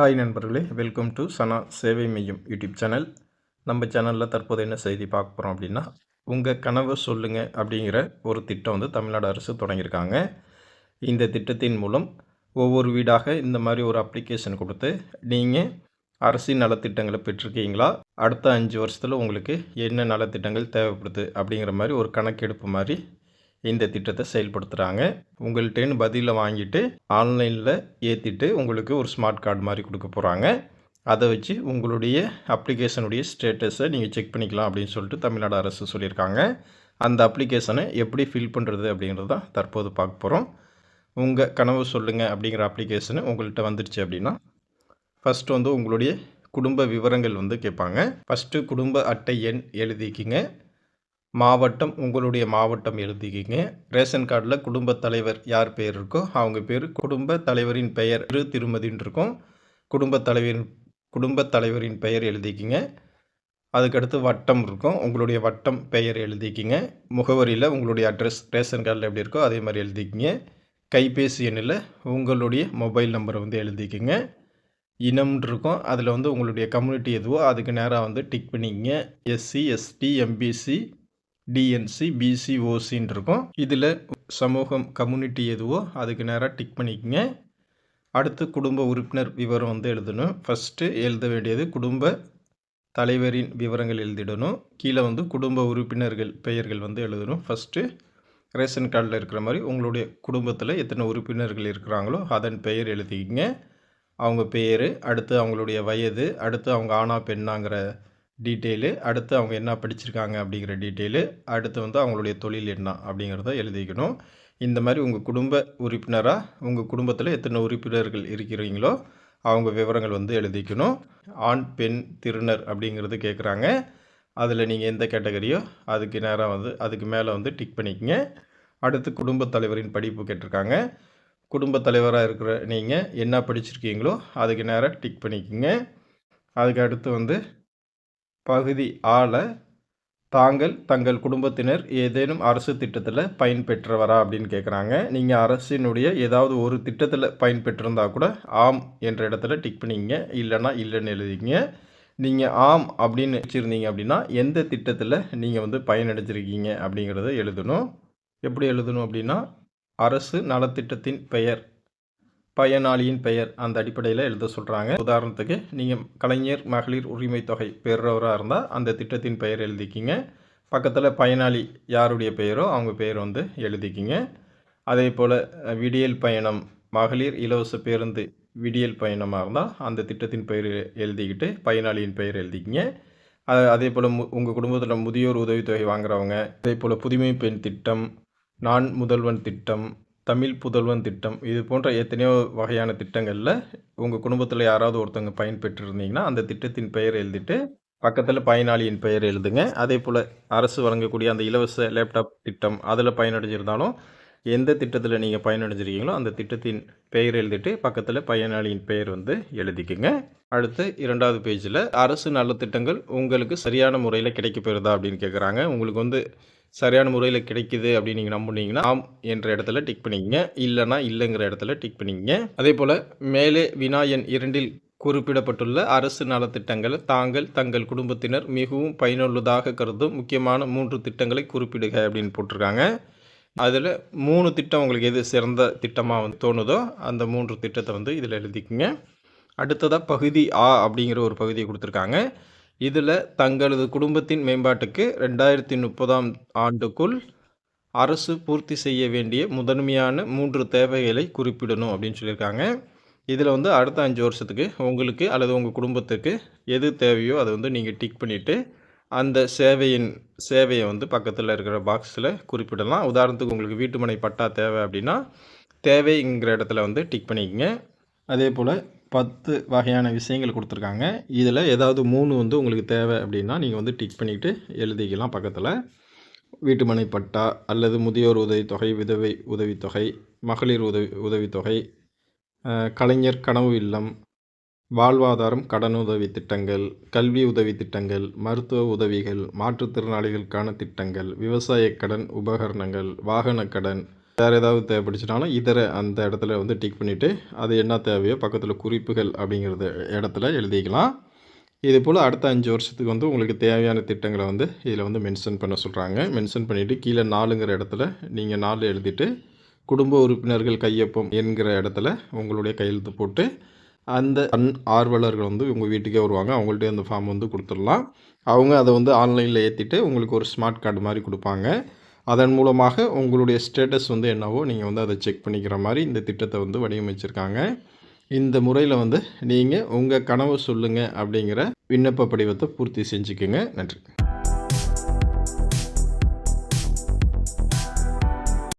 Hi நண்பர்களே. Welcome to சனா சேவை மையம் யூடியூப் சேனல் நம்ம சேனலில் தற்போது என்ன செய்தி பார்க்க போகிறோம் அப்படின்னா உங்கள் கனவு சொல்லுங்கள் அப்படிங்கிற ஒரு திட்டம் வந்து தமிழ்நாடு அரசு தொடங்கியிருக்காங்க. இந்த திட்டத்தின் மூலம் ஒவ்வொரு வீடாக இந்த மாதிரி ஒரு அப்ளிகேஷன் கொடுத்து நீங்கள் அரசின் நலத்திட்டங்களை பெற்றிருக்கீங்களா? அடுத்த அஞ்சு வருஷத்தில் உங்களுக்கு என்ன நலத்திட்டங்கள் தேவைப்படுது அப்படிங்கிற மாதிரி ஒரு கணக்கெடுப்பு மாதிரி இந்த திட்டத்தை செயல்படுத்துகிறாங்க உங்கள்கிட்டேன்னு பதிலை வாங்கிட்டு ஆன்லைனில் ஏற்றிட்டு உங்களுக்கு ஒரு ஸ்மார்ட் கார்டு மாதிரி கொடுக்க போகிறாங்க அதை வச்சு உங்களுடைய அப்ளிகேஷனுடைய ஸ்டேட்டஸை நீங்கள் செக் பண்ணிக்கலாம் அப்படின்னு சொல்லிட்டு தமிழ்நாடு அரசு சொல்லியிருக்காங்க. அந்த அப்ளிகேஷனை எப்படி ஃபில் பண்ணுறது அப்படிங்கிறது தான் தற்போது பார்க்க போகிறோம் உங்கள் கனவு சொல்லுங்கள் அப்படிங்கிற அப்ளிகேஷனு உங்கள்கிட்ட வந்துடுச்சு அப்படின்னா ஃபஸ்ட்டு வந்து உங்களுடைய குடும்ப விவரங்கள் வந்து கேட்பாங்க. ஃபஸ்ட்டு குடும்ப அட்டை எண் எழுதிக்கிங்க. மாவட்டம் உங்களுடைய மாவட்டம் எழுதிக்கிங்க ரேஷன் கார்டில் குடும்ப தலைவர் யார் பேர் இருக்கோ அவங்க பேர் குடும்ப தலைவரின் பெயர் திரு திருமதின்னு இருக்கும். குடும்பத் தலைவரின் குடும்ப தலைவரின் பெயர் எழுதிக்கிங்க. அதுக்கடுத்து வட்டம் இருக்கும். உங்களுடைய வட்டம் பெயர் எழுதிக்கிங்க. முகவரியில் உங்களுடைய அட்ரஸ் ரேஷன் கார்டில் எப்படி இருக்கோ அதே மாதிரி எழுதிக்கிங்க. கைபேசி எண்ணில் உங்களுடைய மொபைல் நம்பரை வந்து எழுதிக்கிங்க. இனம்னு இருக்கும். அதில் வந்து உங்களுடைய கம்யூனிட்டி எதுவோ அதுக்கு நேராக வந்து டிக் பண்ணிக்கிங்க. எஸ்சி எஸ்டி எம்பிசி டிஎன்சி பிசிஓசின்னு இருக்கும் இதில் சமூகம் கம்யூனிட்டி எதுவோ அதுக்கு நேராக டிக் பண்ணிக்கங்க. அடுத்து குடும்ப உறுப்பினர் விவரம் வந்து எழுதணும். ஃபஸ்ட்டு எழுத வேண்டியது குடும்ப தலைவரின் விவரங்கள் எழுதிடணும். கீழே வந்து குடும்ப உறுப்பினர்கள் பெயர்கள் வந்து எழுதணும். ஃபஸ்ட்டு ரேஷன் கார்டில் இருக்கிற மாதிரி உங்களுடைய குடும்பத்தில் எத்தனை உறுப்பினர்கள் இருக்கிறாங்களோ அதன் பெயர் எழுதிக்கிங்க. அவங்க பெயர் அடுத்து அவங்களுடைய வயது அடுத்து அவங்க ஆணா பெண்ணாங்கிற டீட்டெயிலு அடுத்து அவங்க என்ன படிச்சிருக்காங்க அப்படிங்கிற டீட்டெயிலு அடுத்து வந்து அவங்களுடைய தொழில் என்ன அப்படிங்கிறத எழுதிக்கணும். இந்த மாதிரி உங்கள் குடும்ப உறுப்பினராக உங்கள் குடும்பத்தில் எத்தனை உறுப்பினர்கள் இருக்கிறீங்களோ அவங்க விவரங்கள் வந்து எழுதிக்கணும். ஆண் பெண் திருநர் அப்படிங்கிறது கேட்குறாங்க அதில் நீங்கள் எந்த கேட்டகரியோ அதுக்கு நேராக வந்து அதுக்கு மேலே வந்து டிக் பண்ணிக்கங்க. அடுத்து குடும்பத் தலைவரின் படிப்பு கேட்டிருக்காங்க. குடும்பத் தலைவராக இருக்கிற நீங்கள் என்ன படிச்சிருக்கீங்களோ அதுக்கு நேராக டிக் பண்ணிக்கோங்க. அதுக்கு அடுத்து வந்து பகுதி ஆள தாங்கள் தங்கள் குடும்பத்தினர் ஏதேனும் அரசு திட்டத்தில் பயன்பெற்றவரா அப்படின்னு கேட்குறாங்க நீங்கள் அரசினுடைய ஏதாவது ஒரு திட்டத்தில் பயன்பெற்றிருந்தா கூட ஆம் என்ற இடத்துல டிக் பண்ணிங்க. இல்லைன்னா இல்லைன்னு எழுதிங்க. நீங்கள் ஆம் அப்படின்னு வச்சுருந்தீங்க அப்படின்னா எந்த திட்டத்தில் நீங்கள் வந்து பயனடைஞ்சிருக்கீங்க அப்படிங்கிறத எழுதணும். எப்படி எழுதணும் அப்படின்னா அரசு நலத்திட்டத்தின் பெயர் பயனாளியின் பெயர் அந்த அடிப்படையில் எழுத சொல்கிறாங்க உதாரணத்துக்கு நீங்கள் கலைஞர் மகளிர் உரிமை தொகை பெறுறவராக இருந்தால் அந்த திட்டத்தின் பெயர் எழுதிக்கிங்க. பக்கத்தில் பயனாளி யாருடைய பெயரோ அவங்க பெயர் வந்து எழுதிக்கிங்க. அதே போல் விடியல் பயணம் மகளிர் இலவச பேருந்து விடியல் பயணமாக இருந்தால் அந்த திட்டத்தின் பெயர் எழுதிக்கிட்டு பயனாளியின் பெயர் எழுதிக்கிங்க. அதே போல் மு உங்கள் குடும்பத்தில் முதியோர் உதவித்தொகை வாங்குறவங்க அதே போல் புதுமை பெண் திட்டம் நான் முதல்வன் திட்டம் தமிழ் புதல்வன் திட்டம் இது போன்ற எத்தனையோ வகையான திட்டங்களில் உங்கள் குடும்பத்தில் யாராவது ஒருத்தவங்க பயன்பெற்றிருந்தீங்கன்னா அந்த திட்டத்தின் பெயர் எழுதிட்டு பக்கத்தில் பயனாளியின் பெயர் எழுதுங்க. அதே போல் அரசு வழங்கக்கூடிய அந்த இலவச லேப்டாப் திட்டம் அதில் பயனடைஞ்சிருந்தாலும் எந்த திட்டத்தில் நீங்கள் பயனடைஞ்சிருக்கீங்களோ அந்த திட்டத்தின் பெயர் எழுதிட்டு பக்கத்தில் பயனாளியின் பெயர் வந்து எழுதிக்குங்க. அடுத்து இரண்டாவது பேஜில் அரசு நலத்திட்டங்கள் உங்களுக்கு சரியான முறையில் கிடைக்கப்பெறுதா அப்படின்னு கேட்குறாங்க உங்களுக்கு வந்து சரியான முறையில் கிடைக்குது அப்படின்னு நீங்கள் நம்புனீங்கன்னா ஆம் என்ற இடத்துல டிக் பண்ணிக்கங்க. இல்லைனா இல்லைங்கிற இடத்துல டிக் பண்ணிக்கங்க. அதே போல் மேலே வினாயன் இரண்டில் குறிப்பிடப்பட்டுள்ள அரசு நலத்திட்டங்கள் தாங்கள் தங்கள் குடும்பத்தினர் மிகவும் பயனுள்ளதாக கருதும் முக்கியமான மூன்று திட்டங்களை குறிப்பிடுக அப்படின்னு போட்டிருக்காங்க. அதில் மூணு திட்டம் உங்களுக்கு எது சிறந்த திட்டமாக வந்து தோணுதோ அந்த மூன்று திட்டத்தை வந்து இதில் எழுதிக்குங்க. அடுத்ததாக பகுதி ஆ அப்படிங்கிற ஒரு பகுதியை கொடுத்துருக்காங்க. இதில் தங்களது குடும்பத்தின் மேம்பாட்டுக்கு ரெண்டாயிரத்தி முப்பதாம் ஆண்டுக்குள் அரசு பூர்த்தி செய்ய வேண்டிய முதன்மையான மூன்று தேவைகளை குறிப்பிடணும் அப்படின்னு சொல்லியிருக்காங்க. இதில் வந்து அடுத்த அஞ்சு வருஷத்துக்கு உங்களுக்கு அல்லது உங்கள் குடும்பத்துக்கு எது தேவையோ அதை வந்து நீங்கள் டிக் பண்ணிவிட்டு அந்த சேவையின் சேவையை வந்து பக்கத்தில் இருக்கிற பாக்ஸில் குறிப்பிடலாம். உதாரணத்துக்கு உங்களுக்கு வீட்டுமனை பட்டா தேவை அப்படின்னா தேவைங்கிற இடத்துல வந்து டிக் பண்ணிக்கங்க. அதே போல் பத்து வகையான விஷயங்கள் கொடுத்துருக்காங்க. இதில் ஏதாவது மூணு வந்து உங்களுக்கு தேவை அப்படின்னா நீங்கள் வந்து டிக் பண்ணிவிட்டு எழுதிக்கலாம் பக்கத்தில். வீட்டுமனை பட்டா அல்லது முதியோர் உதவித்தொகை விதவை உதவித்தொகை மகளிர் உதவி உதவித்தொகை கலைஞர் கனவு இல்லம் வாழ்வாதாரம் கடனுதவி திட்டங்கள் கல்வி உதவி திட்டங்கள் மருத்துவ உதவிகள் மாற்றுத்திறனாளிகளுக்கான திட்டங்கள் விவசாய கடன் உபகரணங்கள் வாகன கடன் வேறு ஏதாவது தேவைப்படுச்சுனாலும் இதர அந்த இடத்துல வந்து டிக் பண்ணிவிட்டு அது என்ன தேவையோ பக்கத்தில் குறிப்புகள் அப்படிங்கிறது இடத்துல எழுதிக்கலாம். இது போல் அடுத்த அஞ்சு வருஷத்துக்கு வந்து உங்களுக்கு தேவையான திட்டங்களை வந்து இதில் வந்து மென்ஷன் பண்ண சொல்கிறாங்க மென்ஷன் பண்ணிவிட்டு கீழே நாலுங்கிற இடத்துல நீங்கள் நாலு எழுதிட்டு குடும்ப உறுப்பினர்கள் கையொப்பம் என்கிற இடத்துல உங்களுடைய கையெழுத்து போட்டு அந்த அன் ஆர்வலர்கள் வந்து உங்கள் வீட்டுக்கே வருவாங்க. அவங்கள்ட்ட அந்த ஃபார்ம் வந்து கொடுத்துடலாம். அவங்க அதை வந்து ஆன்லைனில் ஏற்றிட்டு உங்களுக்கு ஒரு ஸ்மார்ட் கார்டு மாதிரி கொடுப்பாங்க. அதன் மூலமாக உங்களுடைய ஸ்டேட்டஸ் வந்து என்னவோ நீங்கள் வந்து அதை செக் பண்ணிக்கிற மாதிரி இந்த திட்டத்தை வந்து வடிவமைச்சிருக்காங்க. இந்த முறையில் வந்து நீங்கள் உங்கள் கனவு சொல்லுங்கள் அப்படிங்கிற விண்ணப்ப படிவத்தை பூர்த்தி செஞ்சுக்கோங்க. நன்றி.